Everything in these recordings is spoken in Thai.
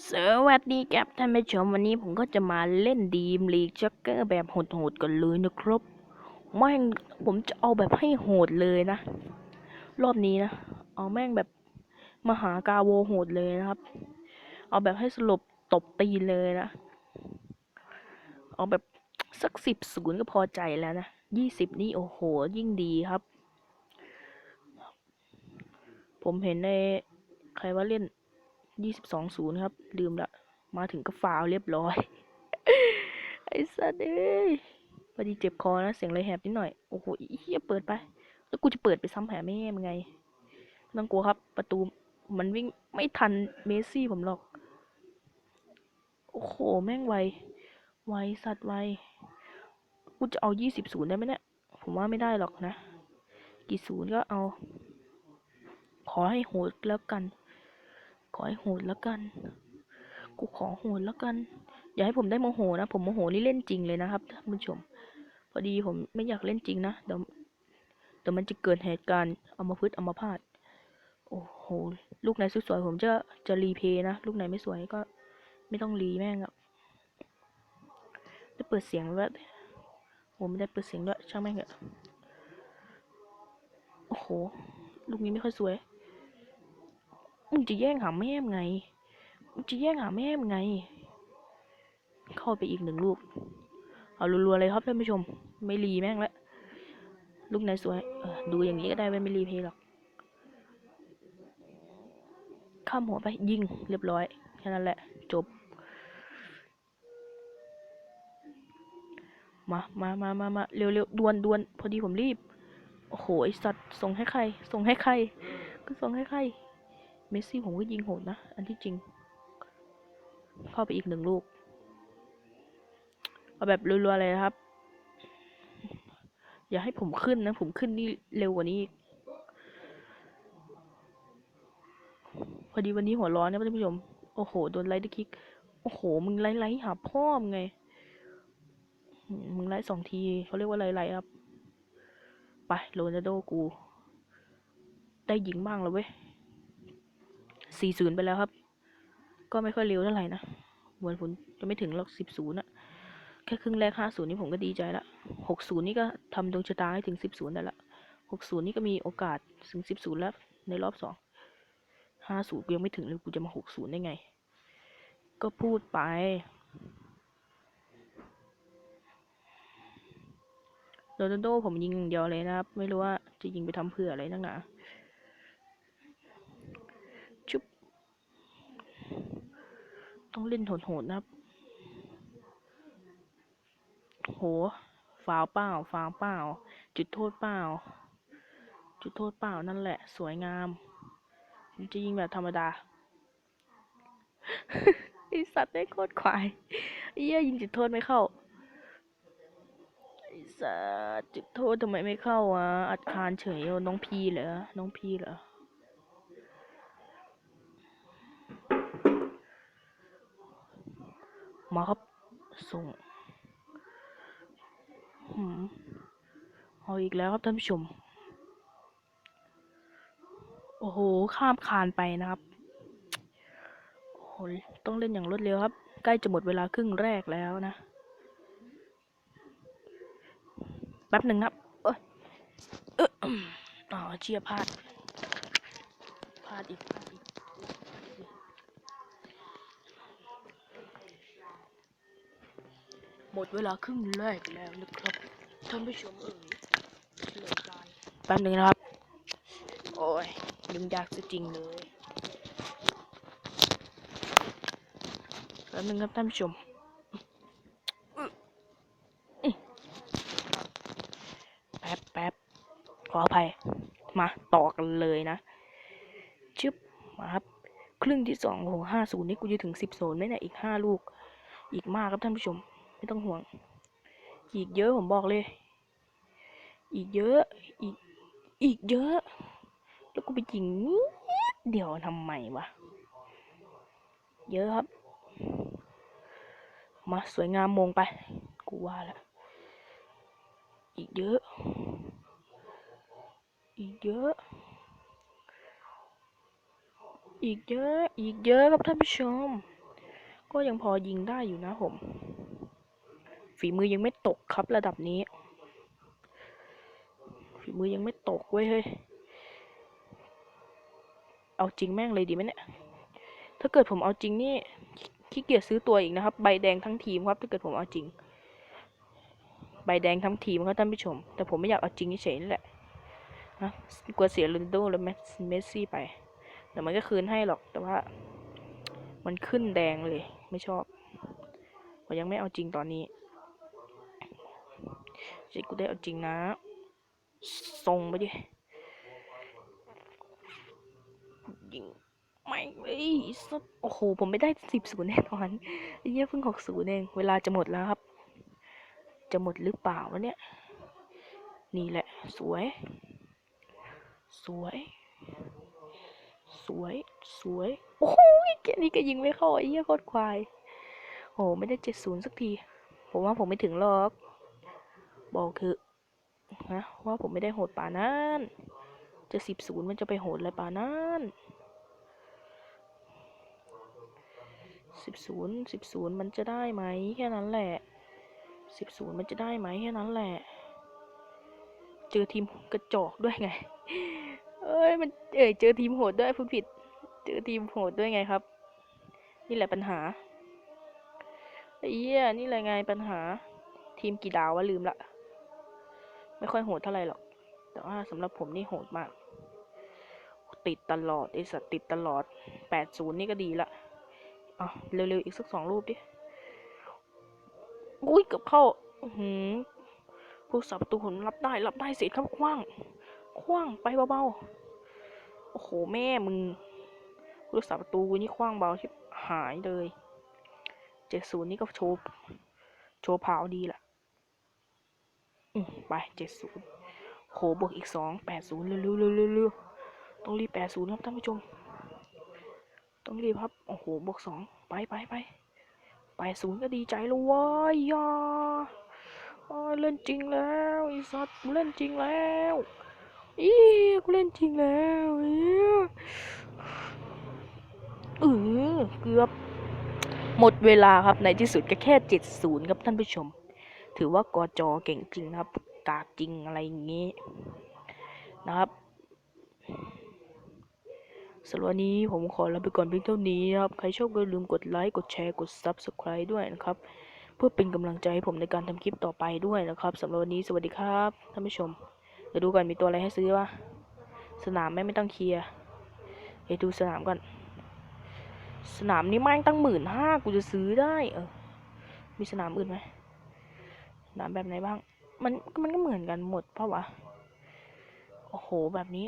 สวัสดีครับท่านผู้ชมวันนี้ผมก็จะมาเล่นดีมลีกจ็อกเกอร์แบบโหดๆกันเลยนะครับแม่งผมจะเอาแบบให้โหดเลยนะ รอบนี้นะ เอาแม่งแบบมหากาโวโหดเลยนะครับ เอาแบบให้สลบตบตีเลยนะ เอาแบบสักสิบศูนย์ก็พอใจแล้วนะยี่สิบนี่โอ้โห ยิ่งดีครับ ผมเห็นในใครว่าเล่น ยี่สิบสองศูนย์ครับ ลืมละ มาถึงก็ฟาวเรียบร้อย ไอ้สัตว์เอ้ยพอดีเจ็บคอนะ เสียงเลยแหบนิดหน่อย โอ้โหเหี้ยเปิดไป แล้วกูจะเปิดไปซ้ำแผลแม่มึงไงต้องกลัวครับ ประตูมันวิ่งไม่ทันเมสซี่ผมหรอก โอ้โห แม่งไว ไวสัตว์ไว กูจะเอายี่สิบศูนย์ได้ไหมเนี่ย ผมว่าไม่ได้หรอกนะ กี่ศูนย์ก็เอา ขอให้โหดแล้วกัน ขอให้โหดแล้วกัน กูขอโหดแล้วกัน อย่าให้ผมได้โมโหนะ ผมโมโหนี่เล่นจริงเลยนะครับท่านผู้ชม พอดีผมไม่อยากเล่นจริงนะเดี๋ยวเดี๋ยวมันจะเกิดเหตุการณ์เอามาพึดเอามาพาดโอ้โห ลูกไหนสวยๆผมจะจะรีเพย์นะ ลูกไหนไม่สวยก็ไม่ต้องรีแม่งอะได้เปิดเสียงไว้ผมไม่ได้เปิดเสียงด้วยช่างแม่งเถอะโอ้โห ลูกนี้ไม่ค่อยสวย มึงจะแย่งหาแม่มไง มึงจะแย่งหาแม่มไง เข้าไปอีกหนึ่งลูก เอารัวๆเลยครับท่านผู้ชม ไม่รีแม่งละ ลูกไหนสวยดูอย่างนี้ก็ได้ไม่ไม่รีเพลย์หรอก ข้ามหัวไปยิงเรียบร้อย แค่นั้นแหละ จบ มามามามามาเร็วเร็วดวนดวนพอดีผมรีบ โอ้โห ไอสัตว์ ส่งให้ใคร ส่งให้ใคร ก็ส่งให้ใคร เมสซี่ผมก็ยิงโหดนะ อันที่จริง เข้าไปอีกหนึ่งลูก เอาแบบรัวๆเลยนะครับ อย่าให้ผมขึ้นนะ ผมขึ้นนี่เร็วกว่านี้อีกพอดีวันนี้หัวร้อนนะท่านผู้ชม โอ้โห โดนไลท์คิก โอ้โห มึงไล่ไล่หาพ่อมึงไง มึงไล่สองที เขาเรียกว่าไล่ไล่ครับ ไป โรนัลโดกู ได้ยิงบ้างแล้วเว้ย สี่ศูนย์ไปแล้วครับ ก็ไม่ค่อยเร็วเท่าไหร่นะเหมือนผมจะไม่ถึงหรอกสิบศูนย์อะแค่ครึ่งแรกห้าศูนย์นี่ผมก็ดีใจละหกศูนย์นี่ก็ทำดวงชะตาให้ถึงสิบศูนย์ได้ละหกศูนย์นี่ก็มีโอกาสถึงสิบศูนย์แล้ว ในรอบสองห้าศูนย์กูยังไม่ถึงเลยกูจะมาหกศูนย์ได้ไง ก็พูดไปโรนัลโดผมยิงอย่างเดียวเลยนะครับ ไม่รู้ว่าจะยิงไปทำเพื่ออะไรนักหนาชุบ ต้องเล่นโหดๆนะครับ โหฟาวเปล่าฟาวเปล่า จุดโทษเปล่า จุดโทษเปล่านั่นแหละ สวยงามผมจะยิงแบบธรรมดาไอสัตว์ได้โคตรควายเอี้ยยิงจุดโทษไม่เข้าไอสัตว์จุดโทษทำไมไม่เข้าอะอัดคานเฉยน้องพีเหรอน้องพีเหรอ มาครับ ส่งหืมเอาอีกแล้วครับท่านผู้ชม โอ้โห ข้ามคานไปนะครับ โอ้โห ต้องเล่นอย่างรวดเร็วครับ ใกล้จะหมดเวลาครึ่งแรกแล้วนะ แป๊บหนึ่งครับ เอ้ยเอยอ๋อเชียพลาด พลาดอีกพลาดอีก หมดเวลาครึ่งแรกแล้วนะครับท่านผู้ชมเอ๋ยเหลือการแป๊บหนึงนะครับ โอ้ยยุ่งยากซะจริงเลยแป๊บหนึงครับท่านผู้ชมแป๊บแป๊บขออภัยมาต่อกันเลยนะ ชึบมาครับ ครึ่งที่สองโอ้โหห้าศูนย์นี่กูจะถึงสิบโซนไหมเนี่ยอีกห้าลูก อีกมากครับท่านผู้ชม ไม่ต้องห่วง อีกเยอะผมบอกเลย อีกเยอะ อีก อีกเยอะ แล้วกูไปยิงนิดเดียวทำไมวะ เยอะครับ มาสวยงามมงไป กูว่าแล้วอีกเยอะ อีกเยอะ อีกเยอะ อีกเยอะครับท่านผู้ชมก็ยังพอยิงได้อยู่นะผม ฝีมือยังไม่ตกครับระดับนี้ ฝีมือยังไม่ตกเว้ยเฮ้ย เอาจริงแม่งเลยดีไหมเนี่ย ถ้าเกิดผมเอาจริงนี่ขี้เกียจซื้อตัวอีกนะครับ ใบแดงทั้งทีมครับ ถ้าเกิดผมเอาจริง ใบแดงทั้งทีมครับท่านผู้ชม แต่ผมไม่อยากเอาจริงเฉยๆนี่แหละนะกลัวเสียโรนโดและเมสเมสซี่ไป แต่มันก็คืนให้หรอก แต่ว่า มันขึ้นแดงเลย ไม่ชอบ ผมยังไม่เอาจริงตอนนี้ เจกูได้เอาจริงนะส่งไปดิยิงไม่เลยสัสโอ้โห ผมไม่ได้สิบศูนย์แน่นอนเหี้ยเพิ่งหกศูนย์เอง เวลาจะหมดแล้วครับ จะหมดหรือเปล่าวะเนี่ย นี่แหละ สวย สวย สวย สวย โอ้โหแค่นี้ก็ยิงไม่เข้าไอ้เหี้ยโคตรควาย โอ้ไม่ได้เจ็ดศูนย์สักที ผมว่าผมไม่ถึงหรอก บอกคือนะว่าผมไม่ได้โหดป่านั้นจะสิบศูนย์มันจะไปโหดอะไรป่านั้นสิบศูนย์สิบศูนย์มันจะได้ไหมแค่นั้นแหละสิบศูนย์มันจะได้ไหมแค่นั้นแหละ เจอทีมกระจอกด้วยไง เอ้ยมันเอ้ยเจอทีมโหดด้วยพูดผิด เจอทีมโหดด้วยไงครับ นี่แหละปัญหาไอ้เหี้ยนี่แหละไงปัญหา ทีมกี่ดาววะลืมละ ไม่ค่อยโหดเท่าไหร่หรอก แต่ว่าสำหรับผมนี่โหดมาก ติดตลอดไอสัตว์ติดตลอดแปดศูนย์นี่ก็ดีละอะเร็วๆอีกสักสองรูปดิ อุ้ยเกือบเข้าหือผู้สับประตูผมรับได้ รับได้เสร็จครับคว้างคว้างไปเบาๆ โอ้โห แม่มึงผู้สับประตูนี่คว้างเบาชิบหายเลยเจ็ดศูนย์นี่ก็โชว์ โชว์พาวดีละ อืมไปเจ็ดศูนย์โหบวกอีกสองแปดศูนย์เร็วๆเร็วๆเร็วต้องรีบแปดศูนย์ครับท่านผู้ชม ต้องรีบครับ โอ้โหบวกสองไปไปไปแปดศูนย์ก็ดีใจแล้วว้ายยาอ้าเล่นจริงแล้วไอ้สัตว์เล่นจริงแล้วอีกูเล่นจริงแล้วเออเกือบ หมดเวลาครับในที่สุดก็แค่เจ็ดศูนย์ครับท่านผู้ชม ถือว่ากอจอเก่งจริงครับ กากจริงอะไรอย่างงี้นะครับสำหรับวันนี้ผมขอลาไปก่อนเพียงเท่านี้นะครับ ใครชอบก็อย่าลืมกดไลค์กดแชร์กด Subscribe ด้วยนะครับ เพื่อเป็นกำลังใจให้ผมในการทำคลิปต่อไปด้วยนะครับสำหรับวันนี้สวัสดีครับท่านผู้ชมเดี๋ยวดูก่อนมีตัวอะไรให้ซื้อวะสนามไม่ไม่ต้องเคลียร์เดี๋ยวดูสนามก่อน สนามนี้แม่งตั้งหมื่นห้ากูจะซื้อได้เออมีสนามอื่นไหม สนามแบบไหนบ้าง มันมันก็เหมือนกันหมดเพราะวะโอ้โหแบบนี้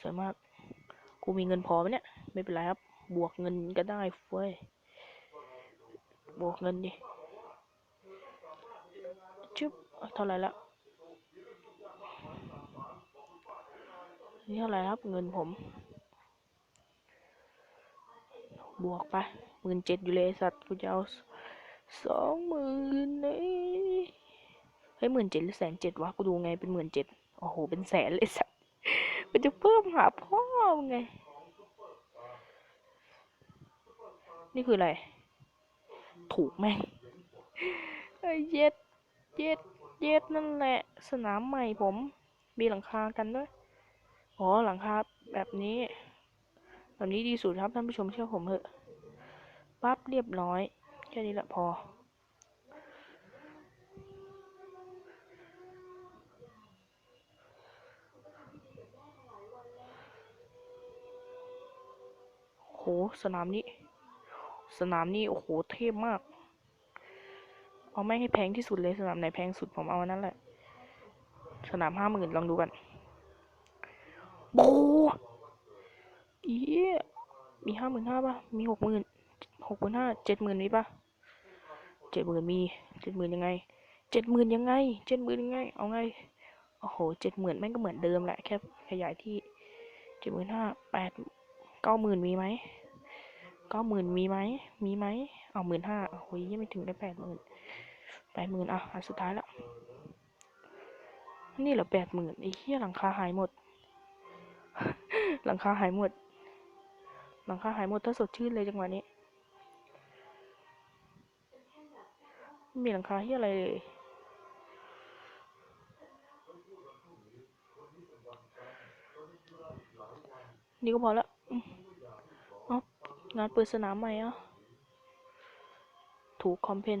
สวยมาก กูมีเงินพอไหมเนี่ย ไม่เป็นไรครับ บวกเงินก็ได้เฟ้ย บวกเงินดิจุ๊บเท่าไหร่ละนี่เท่าไหร่ครับ เงินผม บวกไปหมื่นเจ็ดอยู่เลยสัตว์กูจะเอา สองหมื่นเลยเฮ้ยหมื่นเจ็ดหรือแสนเจ็ดวะ กูดูไงเป็นหมื่นเจ็ดโอ้โห เป็นแสนเลยสัตว์มันจะเพิ่มหาพ่อมไง นี่คืออะไร ถูกแม่งไอ้เย็ด เย็ด เย็ดนั่นแหละ สนามใหม่ผม มีหลังคากันด้วย อ๋อ หลังคาแบบนี้ แบบนี้ดีสุดครับท่านผู้ชมเชื่อผมเถอะปั๊บเรียบร้อย ค่นี้แหละพอ โห สนามนี้ สนามนี้โอ้โห เทพมาก เอาไม่ให้แพงที่สุดเลย สนามไหนแพงสุดผมเอาอันนั้นแหละ สนามห้าหมื่นลองดูกันโบอีเหี้ยมีห้าหมื่นห้าป่ะ มีหกหมื่นหกหมื่นห้าเจ็ดหมื่นมีป่ะ เจ็ดหมื่นมีเจ็ดหมื่นยังไงเจ็ดหมื่นยังไงเจ็ดหมื่นยังไง เอาไงโอ้โหเจ็ดหมื่นแม่งก็เหมือนเดิมแหละแค่ขยายที่เจ็ดหมื่นห้าแปดเก้าหมื่นมีไหมเก้าหมื่นมีไหมมีไหมเอาหมื่นห้าโอ้โหยังไม่ถึงได้แปดหมื่นแปดหมื่นอะอันสุดท้ายแล้วนี่เหรอแปดหมื่นไอ้เหี้ยหลังคาหายหมด หลังคาหายหมด หลังคาหายหมดถ้าสดชื่นเลยจังหวะนี้ ม่มีหลังคาที่อะไรเลยนี่ก็พอและอืมเอ้างานเปิดสนามใหม่อะ ถูกคอมเพน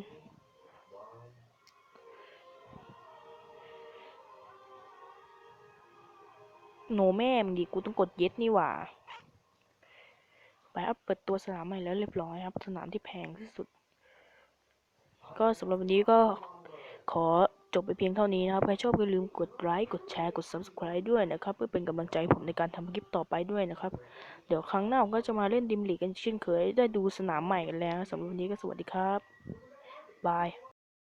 โนแม่มึงดิกูต้องกดเย็ดนี่หว่า ไปครับเปิดตัวสนามใหม่แล้วเรียบร้อยครับ สนามที่แพงที่สุด ก็สำหรับวันนี้ก็ขอจบไปเพียงเท่านี้นะครับ ใครชอบก็อย่าลืมกดไลค์ กดแชร์ กด subscribe ด้วยนะครับ เพื่อเป็นกำลังใจผมในการทำคลิปต่อไปด้วยนะครับ เดี๋ยวครั้งหน้าผมก็จะมาเล่นดิมลีกกันเช่นเคย ได้ดูสนามใหม่กันแล้วสำหรับวันนี้ก็สวัสดีครับ บาย